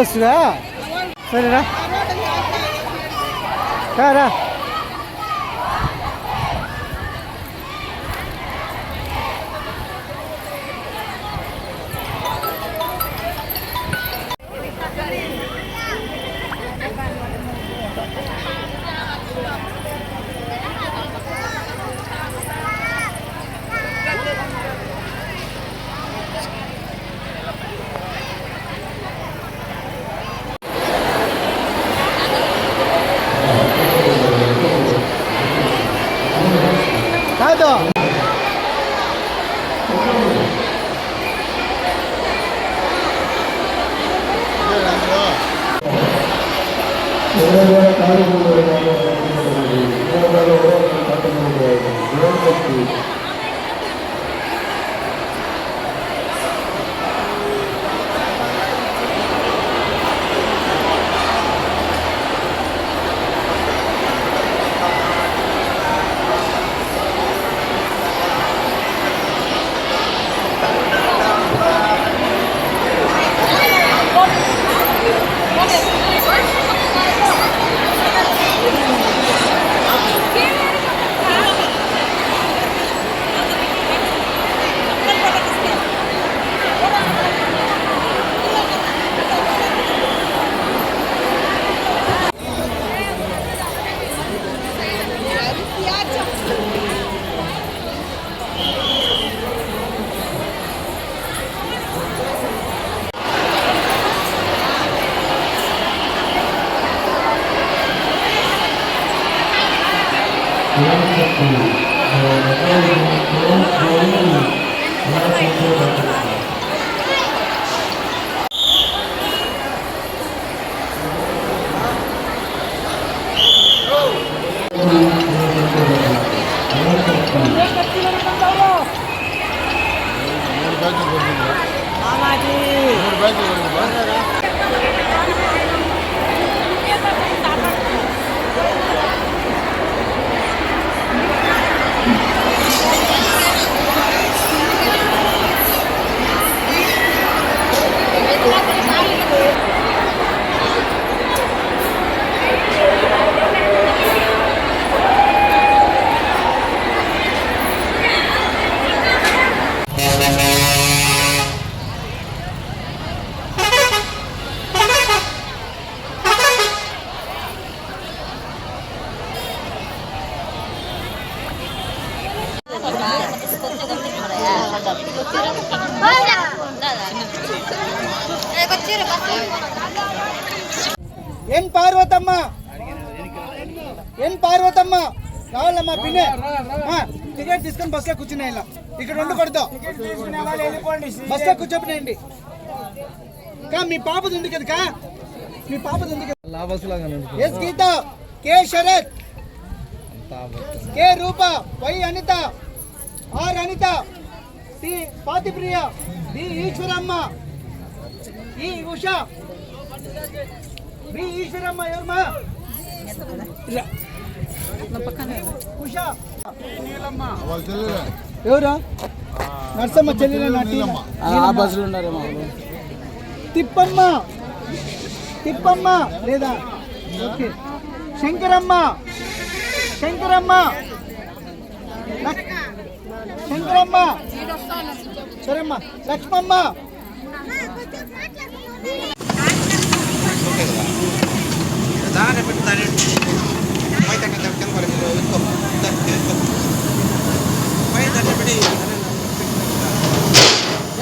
வச்சுக்கா சரிடா சரிடா ఎన్ పార్వతమ్మ. ఎన్ పార్వతమ్మ? రావాలమ్మా పిన్నే. టికెట్ తీసుకొని బస్సులో కూర్చున్నా ఇలా. ఇక్కడ ఉండకూడదు బస్సులో కూర్చోపనండి కా మీ పాపది ఉంది కదా కా? మీ పాపది ఉంది కదా S Geetha. K Sarath. K Roopa. Y Anitha. R Anitha. T Pathipriya. D Eswaramma. E Usha. B Eshwaramma ఎవరమ్మా? ఎవరా? నర్సమ్మ చెల్లెల ఆ బస్సులో ఉన్నారేమో తిప్పమ్మ. తిప్పమ్మ. లేదా? ఓకే. శంకరమ్మ. శంకరమ్మ. శంకరమ్మ. సరేమ్మా. లక్ష్మమ్మ.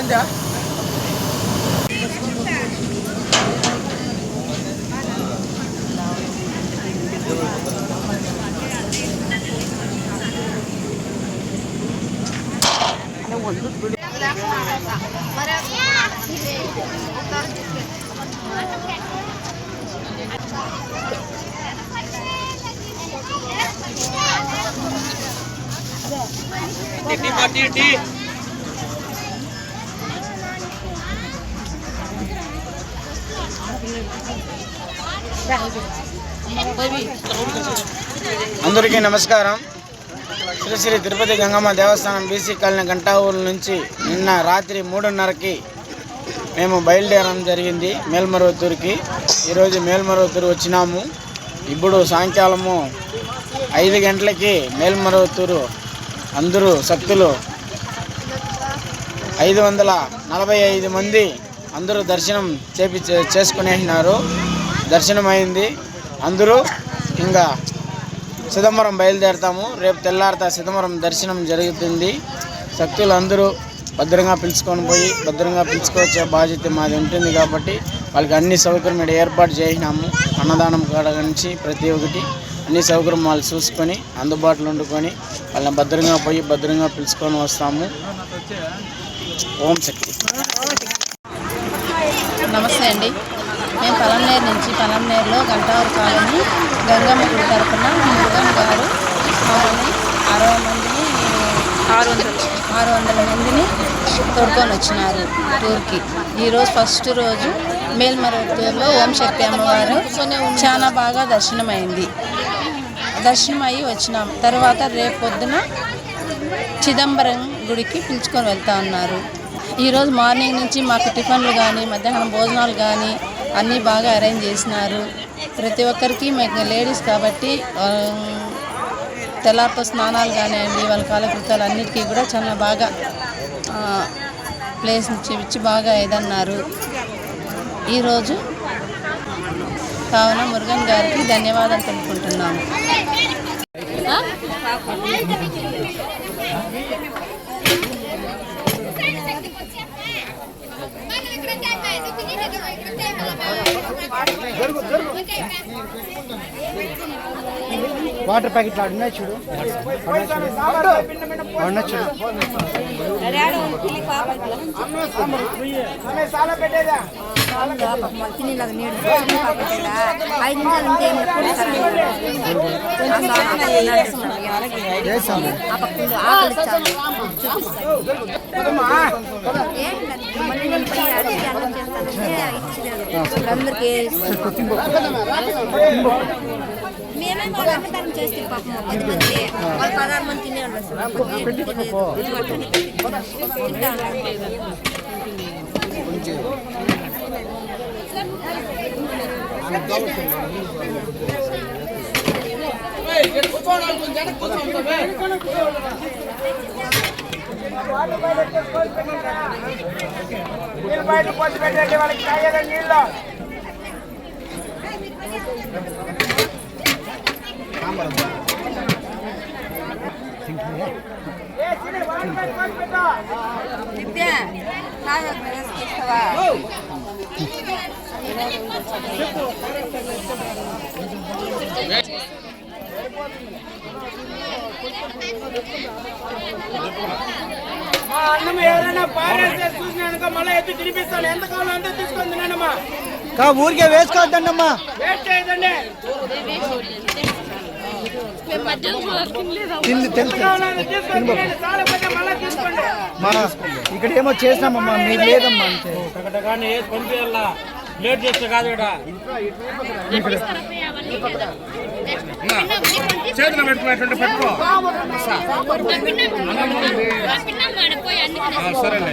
എന്താ? అందరికీ నమస్కారం. శ్రీ శ్రీ తిరుపతి గంగమ్మ దేవస్థానం బీసీ కాలనీ గంటావూరు నుంచి నిన్న రాత్రి మూడున్నరకి మేము బయలుదేరడం జరిగింది మేల్మరువత్తూరుకి. ఈరోజు మేల్మరువత్తూరు వచ్చినాము. ఇప్పుడు సాయంకాలము ఐదు గంటలకి మేల్మరువత్తూరు అందరూ శక్తులు ఐదు వందల నలభై ఐదు మంది అందరూ దర్శనం చేపి చేసుకునేసినారు. దర్శనం అయింది అందరూ ఇంకా సిదంబరం బయలుదేరుతాము. రేపు తెల్లారిత సిదంబరం దర్శనం జరుగుతుంది. శక్తులు అందరూ భద్రంగా పిలుచుకొని పోయి భద్రంగా పిలుచుకొచ్చే బాధ్యత మాది ఉంటుంది కాబట్టి వాళ్ళకి అన్ని సౌకర్యం ఇక్కడ ఏర్పాటు చేసినాము. అన్నదానం కాడ నుంచి ప్రతి ఒక్కటి అన్ని సౌకర్యం వాళ్ళు చూసుకొని అందుబాటులో వండుకొని వాళ్ళని భద్రంగా పోయి భద్రంగా పిలుచుకొని వస్తాము. ఓం శక్తి. నమస్తే అండి. మేము పలంనేరు నుంచి పలంనేరులో గంటావరి కాలనీ గంగమ్మ గుడి తరపున మురుగన్ గారు మమ్మల్ని అరవై మందిని ఆరు వందల. ఆరు వందల మందిని తోడుకొని వచ్చినారు టూర్కి. ఈరోజు ఫస్ట్ రోజు మేల్మరువత్తూరులో ఓం శక్తి అమ్మవారు చాలా బాగా దర్శనమైంది. దర్శనం అయ్యి వచ్చినాం. తర్వాత రేపు పొద్దున చిదంబరం గుడికి పిలుచుకొని వెళ్తా ఉన్నారు ఈరోజు మార్నింగ్ నుంచి మాకు టిఫిన్లు కానీ మధ్యాహ్నం భోజనాలు కానీ అన్నీ బాగా అరేంజ్ చేసినారు. ప్రతి ఒక్కరికి మేము లేడీస్ కాబట్టి ఆ, తెల్లారితో స్నానాలు కానివ్వండి వాళ్ళ కాలకృతాలు అన్నిటికీ కూడా చాలా బాగా ప్లేస్ చూపించి బాగా ఏదన్నారు ఈరోజు కావున మురుగన్ గారికి ధన్యవాదాలు తెలుపుకుంటున్నాము. Obrigada. వాటర్ ప్యాకెట్లు ఆడున్నాయి చూడు. ఆడున్నాయి చూడు. అందరికీ మేమే వాళ్ళు అన్నదానం చేస్తే పాపం పది మంది వాళ్ళు పదహారు మంది తినేవాళ్ళు అసలు. తింటా ఉన్నారు. మా అన్నం ఎవరైనా పారేస్తే చూసినానుకో మళ్ళీ ఎత్తి తినిపిస్తాను ఎంత కావాలో అంత తీసుకొని తినండమ్మా కా ఊరికే వేసుకోవద్దమ్మా వేస్ట్ చేయదండి తిండి తెలుసు కావాలో అంత తీసుకొని తినండి చాలా పెద్ద మళ్ళీ తీసుకోండి. మా ఇక్కడ ఏమో చేసినామమ్మా మీరు లేదమ్మా అంతే. లేట్ చేస్తే కాదు ఇక్కడ చేతిలో పెట్టుకునేటువంటి పెట్టుకో. సరేలే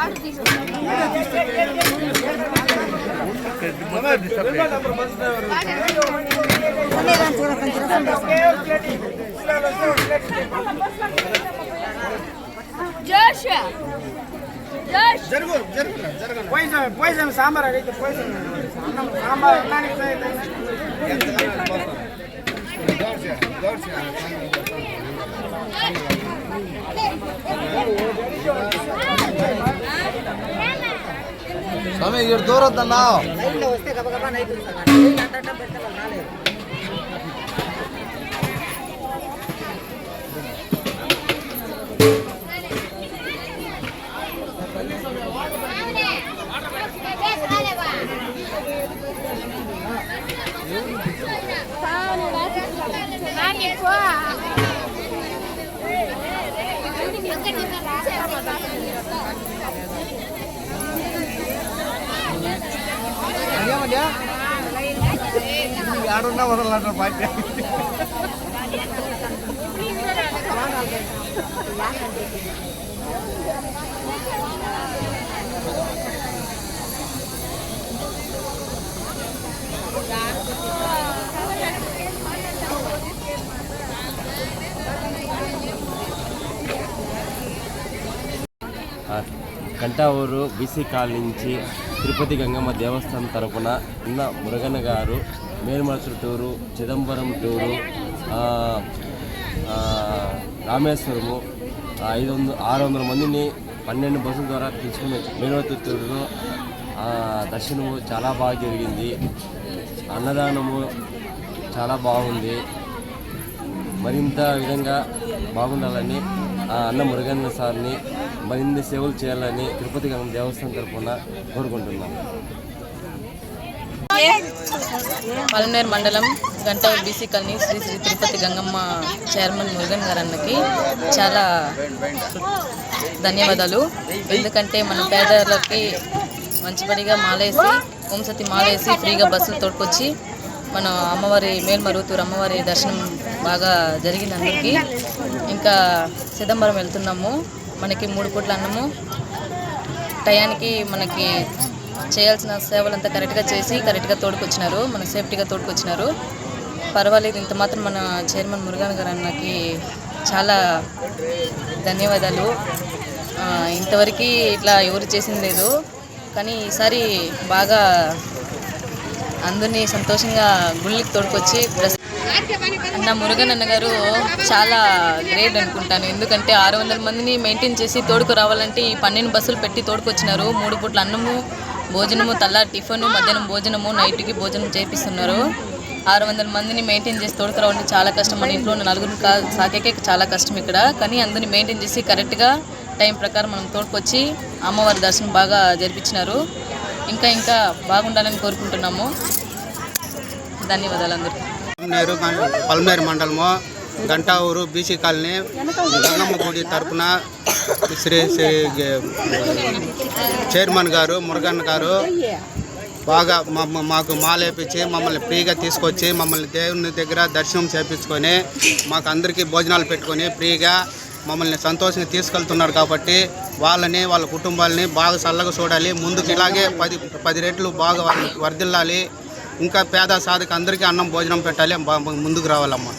ఎందా నీళ్ళన్నాయా జరుగు జరుగు జరుగు పోయిసామి పోయిసామి సాంబార్ అడిగితే పోయిసామి అన్నం సాంబార్ అన్నానికి स्वामी इधर दूर होता ना ಮದ್ಯ ಮದ್ಯ ಯಾರನ್ನ ಬರಲ್ಲ ಪಾಟ್ಯ Thank you. Kantavuru BC colony నుంచి తిరుపతి గంగమ్మ దేవస్థానం తరపున ఉన్న మురగన్న గారు మేల్మలసూరు టూరు చిదంబరం టూరు రామేశ్వరము ఐదు వందల ఆరు వందల మందిని పన్నెండు బస్సుల ద్వారా తీసుకుని మేల్మలసూరు టూరులో దర్శనము చాలా బాగా జరిగింది. అన్నదానము చాలా బాగుంది. మరింత విధంగా బాగుండాలని అన్న మురుగన్న సార్ని మరిన్ని సేవలు చేయాలని తిరుపతి గంగం దేవస్థానం తరఫున కోరుకుంటున్నాను పలనేరు మండలం గంట BC colony Sri Sri Tirupati Gangamma chairman Murugan గారు అన్నకి చాలా ధన్యవాదాలు. ఎందుకంటే మన పేదలకి మంచిపడిగా మాలేసి ఓంసతి మాలేసి ఫ్రీగా బస్సులు తోడుకొచ్చి మన అమ్మవారి మేల్మరుగుతూరు అమ్మవారి దర్శనం బాగా జరిగింది అందరికీ. ఇంకా సిదంబరం వెళ్తున్నాము. మనకి మూడు పూట్ల అన్నము. టయానికి మనకి చేయాల్సిన సేవలంతా కరెక్ట్గా చేసి కరెక్ట్గా తోడుకొచ్చినారు. మన సేఫ్టీగా తోడుకొచ్చినారు. పర్వాలేదు ఇంత మాత్రం మన చైర్మన్ మురుగాన్ గారు అన్నకి చాలా ధన్యవాదాలు. ఇంతవరకు ఇట్లా ఎవరు చేసింది లేదు. కానీ ఈసారి బాగా అందరినీ సంతోషంగా గుళ్ళకి తోడుకొచ్చి నా మురుగనన్న గారు చాలా గ్రేట్ అనుకుంటాను. ఎందుకంటే ఆరు వందల మందిని మెయింటైన్ చేసి తోడుకు రావాలంటే ఈ పన్నెండు బస్సులు పెట్టి తోడుకొచ్చినారు. మూడు పూట్ల అన్నము భోజనము తల్లారి టిఫిన్ మధ్యాహ్నం భోజనము నైట్కి భోజనం చేపిస్తున్నారు. ఆరు వందల మందిని మెయింటైన్ చేసి తోడుకు రావాలంటే చాలా కష్టం. మన ఇంట్లో ఉన్న నలుగురు సాకేకే చాలా కష్టం ఇక్కడ. కానీ అందరిని మెయింటైన్ చేసి కరెక్ట్గా టైం ప్రకారం మనం తోడుకొచ్చి అమ్మవారి దర్శనం బాగా జరిపించినారు. ఇంకా ఇంకా బాగుండాలని కోరుకుంటున్నాము. ధన్యవాదాలు అందరికీ. పల్మనేరు పల్మనేరు మండలము గంటావూరు బీసీ కాలనీ గంగమ్మ గుడి తరపున శ్రీ శ్రీ చైర్మన్ గారు మురగన్ గారు బాగా మా మాకు మాలేపించి మమ్మల్ని ఫ్రీగా తీసుకొచ్చి మమ్మల్ని దేవుని దగ్గర దర్శనం చేపించుకొని మాకు అందరికీ భోజనాలు పెట్టుకొని ఫ్రీగా మమ్మల్ని సంతోషంగా తీసుకెళ్తున్నారు కాబట్టి వాళ్ళని వాళ్ళ కుటుంబాలని బాగా చల్లగా చూడాలి. ముందుకు ఇలాగే పది పది రెట్లు బాగా వర్ధిల్లాలి. ఇంకా పేద సాధక అందరికీ అన్నం భోజనం పెట్టాలి బా- ముందుకు రావాలమ్మా.